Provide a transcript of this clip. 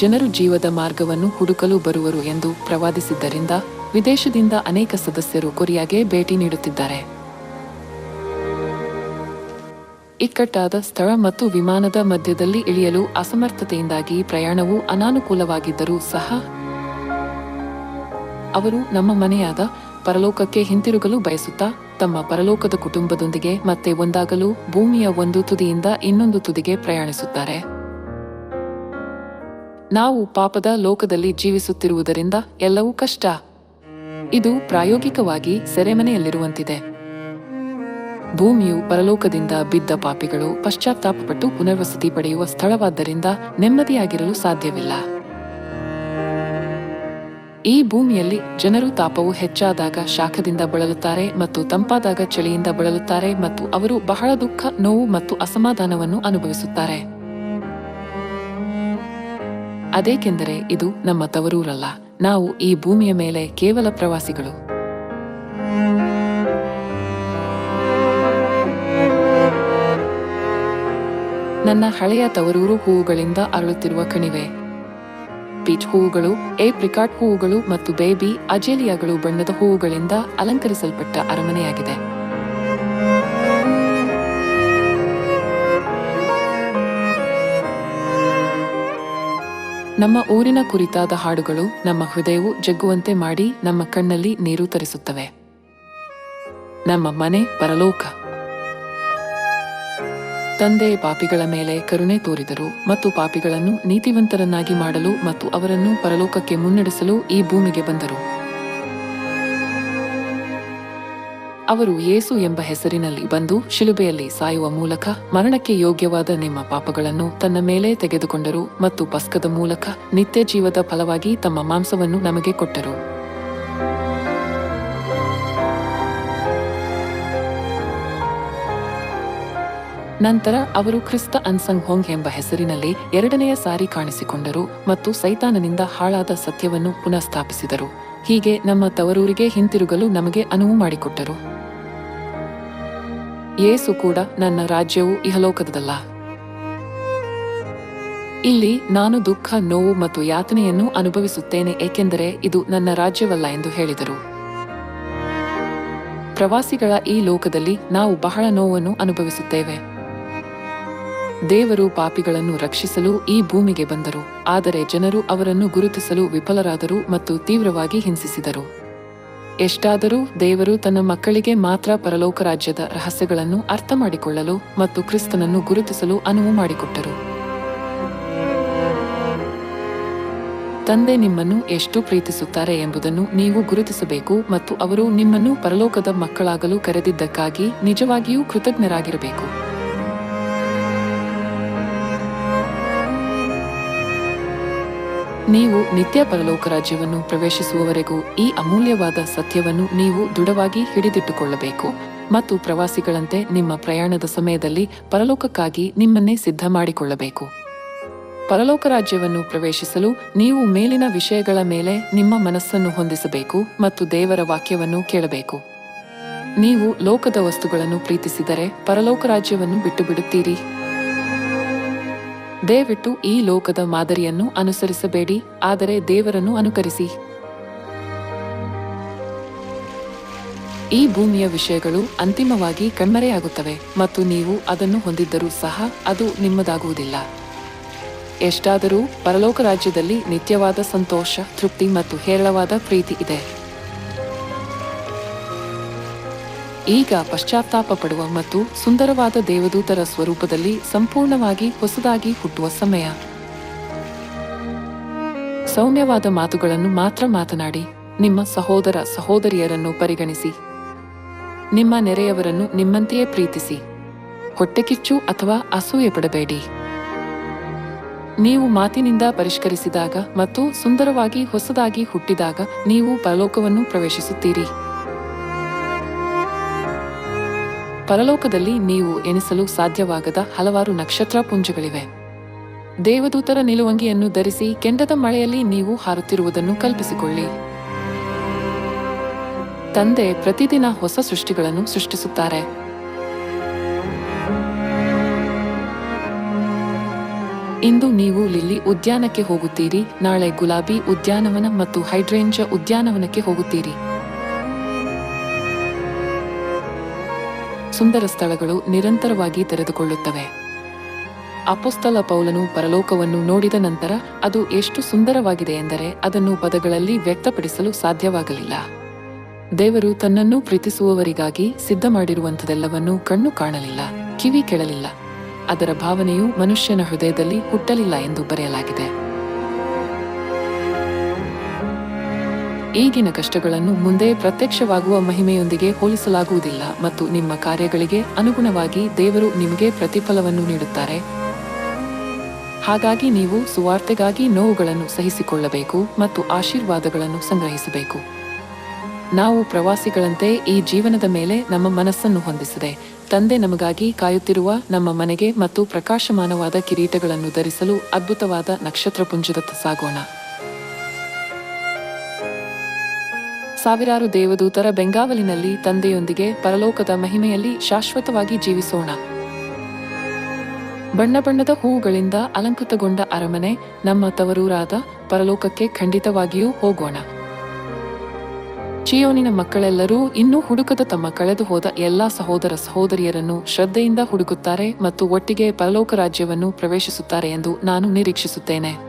ಜನರು ಜೀವದ ಮಾರ್ಗವನ್ನು ಹುಡುಕಲು ಬರುವರು ಎಂದು ಪ್ರವಾದಿಸಿದ್ದರಿಂದ ವಿದೇಶದಿಂದ ಅನೇಕ ಸದಸ್ಯರು ಕೊರಿಯಾಗೆ ಭೇಟಿ ನೀಡುತ್ತಿದ್ದಾರೆ. ಇಕ್ಕಟ್ಟಾದ ಸ್ಥಳ ಮತ್ತು ವಿಮಾನದ ಮಧ್ಯದಲ್ಲಿ ಇಳಿಯಲು ಅಸಮರ್ಥತೆಯಿಂದಾಗಿ ಪ್ರಯಾಣವು ಅನಾನುಕೂಲವಾಗಿದ್ದರೂ ಸಹ ಅವರು ನಮ್ಮ ಮನೆಯಾದ ಪರಲೋಕಕ್ಕೆ ಹಿಂತಿರುಗಲು ಬಯಸುತ್ತಾ ತಮ್ಮ ಪರಲೋಕದ ಕುಟುಂಬದೊಂದಿಗೆ ಮತ್ತೆ ಒಂದಾಗಲು ಭೂಮಿಯ ಒಂದು ತುದಿಯಿಂದ ಇನ್ನೊಂದು ತುದಿಗೆ ಪ್ರಯಾಣಿಸುತ್ತಾರೆ. ನಾವು ಪಾಪದ ಲೋಕದಲ್ಲಿ ಜೀವಿಸುತ್ತಿರುವುದರಿಂದ ಎಲ್ಲವೂ ಕಷ್ಟ. ಇದು ಪ್ರಾಯೋಗಿಕವಾಗಿ ಸೆರೆಮನೆಯಲ್ಲಿರುವಂತಿದೆ. ಭೂಮಿಯು ಪರಲೋಕದಿಂದ ಬಿದ್ದ ಪಾಪಿಗಳು ಪಶ್ಚಾತ್ತಾಪಪಟ್ಟು ಪುನರ್ವಸತಿ ಪಡೆಯುವ ಸ್ಥಳವಾದ್ದರಿಂದ ನೆಮ್ಮದಿಯಾಗಿರಲು ಸಾಧ್ಯವಿಲ್ಲ. ಈ ಭೂಮಿಯಲ್ಲಿ ಜನರು ತಾಪವು ಹೆಚ್ಚಾದಾಗ ಶಾಖದಿಂದ ಬಳಲುತ್ತಾರೆ ಮತ್ತು ತಂಪಾದಾಗ ಚಳಿಯಿಂದ ಬಳಲುತ್ತಾರೆ ಮತ್ತು ಅವರು ಬಹಳ ದುಃಖ, ನೋವು ಮತ್ತು ಅಸಮಾಧಾನವನ್ನು ಅನುಭವಿಸುತ್ತಾರೆ. ಅದೇಕೆಂದರೆ ಇದು ನಮ್ಮ ತವರೂರಲ್ಲ. ನಾವು ಈ ಭೂಮಿಯ ಮೇಲೆ ಕೇವಲ ಪ್ರವಾಸಿಗಳು. ನನ್ನ ಹಳೆಯ ತವರೂರು ಹೂವುಗಳಿಂದ ಅರಳುತ್ತಿರುವ ಕಣಿವೆ. ಪೀಚ್ ಹೂವುಗಳು, ಏಪ್ರಿಕಾಟ್ ಹೂವುಗಳು ಮತ್ತು ಬೇಬಿ ಅಜೇಲಿಯಾಗಳು ಬಣ್ಣದ ಹೂವುಗಳಿಂದ ಅಲಂಕರಿಸಲ್ಪಟ್ಟ ಅರಮನೆಯಾಗಿದೆ. ನಮ್ಮ ಊರಿನ ಕುರಿತಾದ ಹಾಡುಗಳು ನಮ್ಮ ಹೃದಯವು ಜಗ್ಗುವಂತೆ ಮಾಡಿ ನಮ್ಮ ಕಣ್ಣಲ್ಲಿ ನೀರು ತರಿಸುತ್ತವೆ. ನಮ್ಮ ಮನೆ ಪರಲೋಕ. ತಂದೆ ಪಾಪಿಗಳ ಮೇಲೆ ಕರುಣೆ ತೋರಿದರು ಮತ್ತು ಪಾಪಿಗಳನ್ನು ನೀತಿವಂತರನ್ನಾಗಿ ಮಾಡಲು ಮತ್ತು ಅವರನ್ನು ಪರಲೋಕಕ್ಕೆ ಮುನ್ನಡೆಸಲು ಈ ಭೂಮಿಗೆ ಬಂದರು. ಅವರು ಯೇಸು ಎಂಬ ಹೆಸರಿನಲ್ಲಿ ಬಂದು ಶಿಲುಬೆಯಲ್ಲಿ ಸಾಯುವ ಮೂಲಕ ಮರಣಕ್ಕೆ ಯೋಗ್ಯವಾದ ನಿಮ್ಮ ಪಾಪಗಳನ್ನು ತನ್ನ ಮೇಲೆ ತೆಗೆದುಕೊಂಡರು ಮತ್ತು ಪಸ್ಕದ ಮೂಲಕ ನಿತ್ಯ ಜೀವದ ಫಲವಾಗಿ ತಮ್ಮ ಮಾಂಸವನ್ನು ನಮಗೆ ಕೊಟ್ಟರು. ನಂತರ ಅವರು ಕ್ರಿಸ್ತ ಅನ್ಸಂಗ್ ಹೊಂಗ್ ಎಂಬ ಹೆಸರಿನಲ್ಲಿ ಎರಡನೆಯ ಸಾರಿ ಕಾಣಿಸಿಕೊಂಡರು ಮತ್ತು ಸೈತಾನನಿಂದ ಹಾಳಾದ ಸತ್ಯವನ್ನು ಪುನಃ ಸ್ಥಾಪಿಸಿದರು ಹೀಗೆ ನಮ್ಮ ತವರೂರಿಗೆ ಹಿಂತಿರುಗಲು ನಮಗೆ ಅನುವು ಮಾಡಿಕೊಟ್ಟರು. ಯೇಸು ಕೂಡ ನನ್ನ ರಾಜ್ಯವು ಇಹಲೋಕದಲ್ಲ ಇಲ್ಲಿ ನಾನು ದುಃಖ, ನೋವು ಮತ್ತು ಯಾತನೆಯನ್ನು ಅನುಭವಿಸುತ್ತೇನೆ, ಏಕೆಂದರೆ ಇದು ನನ್ನ ರಾಜ್ಯವಲ್ಲ ಎಂದು ಹೇಳಿದರು. ಪ್ರವಾಸಿಗಳ ಈ ಲೋಕದಲ್ಲಿ ನಾವು ಬಹಳ ನೋವನ್ನು ಅನುಭವಿಸುತ್ತೇವೆ. ದೇವರು ಪಾಪಿಗಳನ್ನು ರಕ್ಷಿಸಲು ಈ ಭೂಮಿಗೆ ಬಂದರು, ಆದರೆ ಜನರು ಅವರನ್ನು ಗುರುತಿಸಲು ವಿಫಲರಾದರು ಮತ್ತು ತೀವ್ರವಾಗಿ ಹಿಂಸಿಸಿದರು. ಎಷ್ಟಾದರೂ ದೇವರು ತನ್ನ ಮಕ್ಕಳಿಗೆ ಮಾತ್ರ ಪರಲೋಕ ರಾಜ್ಯದ ರಹಸ್ಯಗಳನ್ನು ಅರ್ಥ ಮಾಡಿಕೊಳ್ಳಲು ಮತ್ತು ಕ್ರಿಸ್ತನನ್ನು ಗುರುತಿಸಲು ಅನುವು ಮಾಡಿಕೊಟ್ಟರು. ತಂದೆ ನಿಮ್ಮನ್ನು ಎಷ್ಟು ಪ್ರೀತಿಸುತ್ತಾರೆ ಎಂಬುದನ್ನು ನೀವು ಗುರುತಿಸಬೇಕು ಮತ್ತು ಅವರು ನಿಮ್ಮನ್ನು ಪರಲೋಕದ ಮಕ್ಕಳಾಗಲು ಕರೆದಿದ್ದಕ್ಕಾಗಿ ನಿಜವಾಗಿಯೂ ಕೃತಜ್ಞರಾಗಿರಬೇಕು. ನೀವು ನಿತ್ಯ ಪರಲೋಕ ರಾಜ್ಯವನ್ನು ಪ್ರವೇಶಿಸುವವರೆಗೂ ಈ ಅಮೂಲ್ಯವಾದ ಸತ್ಯವನ್ನು ನೀವು ದೃಢವಾಗಿ ಹಿಡಿದಿಟ್ಟುಕೊಳ್ಳಬೇಕು ಮತ್ತು ಪ್ರವಾಸಿಗಳಂತೆ ನಿಮ್ಮ ಪ್ರಯಾಣದ ಸಮಯದಲ್ಲಿ ಪರಲೋಕಕ್ಕಾಗಿ ನಿಮ್ಮನ್ನೇ ಸಿದ್ಧ ಮಾಡಿಕೊಳ್ಳಬೇಕು. ಪರಲೋಕ ರಾಜ್ಯವನ್ನು ಪ್ರವೇಶಿಸಲು ನೀವು ಮೇಲಿನ ವಿಷಯಗಳ ಮೇಲೆ ನಿಮ್ಮ ಮನಸ್ಸನ್ನು ಹೊಂದಿಸಬೇಕು ಮತ್ತು ದೇವರ ವಾಕ್ಯವನ್ನು ಕೇಳಬೇಕು. ನೀವು ಲೋಕದ ವಸ್ತುಗಳನ್ನು ಪ್ರೀತಿಸಿದರೆ ಪರಲೋಕ ರಾಜ್ಯವನ್ನು ಬಿಟ್ಟು ಬಿಡುತ್ತೀರಿ ದಯವಿಟ್ಟು ಈ ಲೋಕದ ಮಾದರಿಯನ್ನು ಅನುಸರಿಸಬೇಡಿ, ಆದರೆ ದೇವರನ್ನು ಅನುಕರಿಸಿ. ಈ ಭೂಮಿಯ ವಿಷಯಗಳು ಅಂತಿಮವಾಗಿ ಕಣ್ಮರೆಯಾಗುತ್ತವೆ, ಮತ್ತು ನೀವು ಅದನ್ನು ಹೊಂದಿದ್ದರೂ ಸಹ ಅದು ನಿಮ್ಮದಾಗುವುದಿಲ್ಲ. ಎಷ್ಟಾದರೂ ಪರಲೋಕ ರಾಜ್ಯದಲ್ಲಿ ನಿತ್ಯವಾದ ಸಂತೋಷ, ತೃಪ್ತಿ ಮತ್ತು ಹೇರಳವಾದ ಪ್ರೀತಿ ಇದೆ. ಈಗ ಪಶ್ಚಾತ್ತಾಪ ಪಡುವ ಮತ್ತು ಸುಂದರವಾದ ದೇವದೂತರ ಸ್ವರೂಪದಲ್ಲಿ ಸಂಪೂರ್ಣವಾಗಿ ಹೊಸದಾಗಿ ಹುಟ್ಟುವ ಸಮಯ. ಸೌಮ್ಯವಾದ ಮಾತುಗಳನ್ನು ಮಾತ್ರ ಮಾತನಾಡಿ, ನಿಮ್ಮ ಸಹೋದರ ಸಹೋದರಿಯರನ್ನು ಪರಿಗಣಿಸಿ. ನಿಮ್ಮ ನೆರೆಯವರನ್ನು ನಿಮ್ಮಂತೆಯೇ ಪ್ರೀತಿಸಿ. ಹೊಟ್ಟೆಕಿಚ್ಚು ಅಥವಾ ಅಸೂಯೆ ಪಡಬೇಡಿ. ನೀವು ಮಾತಿನಿಂದ ಪರಿಷ್ಕರಿಸಿದಾಗ ಮತ್ತು ಸುಂದರವಾಗಿ ಹೊಸದಾಗಿ ಹುಟ್ಟಿದಾಗ ನೀವು ಪರಲೋಕವನ್ನು ಪ್ರವೇಶಿಸುತ್ತೀರಿ. ಪರಲೋಕದಲ್ಲಿ ನೀವು ಎಣಿಸಲು ಸಾಧ್ಯವಾಗದ ಹಲವಾರು ನಕ್ಷತ್ರ ಪುಂಜಗಳಿವೆ. ದೇವದೂತರ ನಿಲುವಂಗಿಯನ್ನು ಧರಿಸಿ ಕೆಂಡದ ಮಳೆಯಲ್ಲಿ ನೀವು ಹಾರುತ್ತಿರುವುದನ್ನು ಕಲ್ಪಿಸಿಕೊಳ್ಳಿ. ತಂದೆ ಪ್ರತಿದಿನ ಹೊಸ ಸೃಷ್ಟಿಗಳನ್ನು ಸೃಷ್ಟಿಸುತ್ತಾರೆ. ಇಂದು ನೀವು ಲಿಲ್ಲಿ ಉದ್ಯಾನಕ್ಕೆ ಹೋಗುತ್ತೀರಿ. ನಾಳೆ ಗುಲಾಬಿ ಉದ್ಯಾನವನ ಮತ್ತು ಹೈಡ್ರೇಂಜ ಉದ್ಯಾನವನಕ್ಕೆ ಹೋಗುತ್ತೀರಿ. ಸುಂದರ ಸ್ಥಳಗಳು ನಿರಂತರವಾಗಿ ತೆರೆದುಕೊಳ್ಳುತ್ತವೆ. ಅಪೊಸ್ತಲ ಪೌಲನು ಪರಲೋಕವನ್ನು ನೋಡಿದ ನಂತರ ಅದು ಎಷ್ಟು ಸುಂದರವಾಗಿದೆ ಎಂದರೆ ಅದನ್ನು ಪದಗಳಲ್ಲಿ ವ್ಯಕ್ತಪಡಿಸಲು ಸಾಧ್ಯವಾಗಲಿಲ್ಲ. ದೇವರು ತನ್ನನ್ನು ಪ್ರೀತಿಸುವವರಿಗಾಗಿ ಸಿದ್ಧ ಮಾಡಿರುವಂಥದೆಲ್ಲವನ್ನೂ ಕಣ್ಣು ಕಾಣಲಿಲ್ಲ, ಕಿವಿ ಕೇಳಲಿಲ್ಲ. ಅದರ ಭಾವನೆಯು ಮನುಷ್ಯನ ಹೃದಯದಲ್ಲಿ ಹುಟ್ಟಲಿಲ್ಲ ಎಂದು ಬರೆಯಲಾಗಿದೆ. ಈಗಿನ ಕಷ್ಟಗಳನ್ನು ಮುಂದೆ ಪ್ರತ್ಯಕ್ಷವಾಗುವ ಮಹಿಮೆಯೊಂದಿಗೆ ಹೋಲಿಸಲಾಗುವುದಿಲ್ಲ ಮತ್ತು ನಿಮ್ಮ ಕಾರ್ಯಗಳಿಗೆ ಅನುಗುಣವಾಗಿ ದೇವರು ನಿಮಗೆ ಪ್ರತಿಫಲವನ್ನು ನೀಡುತ್ತಾರೆ. ಹಾಗಾಗಿ ನೀವು ಸುವಾರ್ತೆಗಾಗಿ ನೋವುಗಳನ್ನು ಸಹಿಸಿಕೊಳ್ಳಬೇಕು ಮತ್ತು ಆಶೀರ್ವಾದಗಳನ್ನು ಸಂಗ್ರಹಿಸಬೇಕು. ನಾವು ಪ್ರವಾಸಿಗಳಂತೆ ಈ ಜೀವನದ ಮೇಲೆ ನಮ್ಮ ಮನಸ್ಸನ್ನು ಹೊಂದಿಸಿದೆ, ತಂದೆ ನಮಗಾಗಿ ಕಾಯುತ್ತಿರುವ ನಮ್ಮ ಮನೆಗೆ ಮತ್ತು ಪ್ರಕಾಶಮಾನವಾದ ಕಿರೀಟಗಳನ್ನು ಧರಿಸಲು ಅದ್ಭುತವಾದ ನಕ್ಷತ್ರಪುಂಜದತ್ತ ಸಾಗೋಣ. ಸಾವಿರಾರು ದೇವದೂತರ ಬೆಂಗಾವಲಿನಲ್ಲಿ ತಂದೆಯೊಂದಿಗೆ ಪರಲೋಕದ ಮಹಿಮೆಯಲ್ಲಿ ಶಾಶ್ವತವಾಗಿ ಜೀವಿಸೋಣ. ಬಣ್ಣ ಬಣ್ಣದ ಹೂವುಗಳಿಂದ ಅಲಂಕೃತಗೊಂಡ ಅರಮನೆ, ನಮ್ಮ ತವರೂರಾದ ಪರಲೋಕಕ್ಕೆ ಖಂಡಿತವಾಗಿಯೂ ಹೋಗೋಣ. ಚಿಯೋನಿನ ಮಕ್ಕಳೆಲ್ಲರೂ ಇನ್ನೂ ಹುಡುಕದ ತಮ್ಮ ಕಳೆದು ಹೋದ ಎಲ್ಲಾ ಸಹೋದರ ಸಹೋದರಿಯರನ್ನು ಶ್ರದ್ಧೆಯಿಂದ ಹುಡುಕುತ್ತಾರೆ ಮತ್ತು ಒಟ್ಟಿಗೆ ಪರಲೋಕ ರಾಜ್ಯವನ್ನು ಪ್ರವೇಶಿಸುತ್ತಾರೆ ಎಂದು ನಾನು ನಿರೀಕ್ಷಿಸುತ್ತೇನೆ.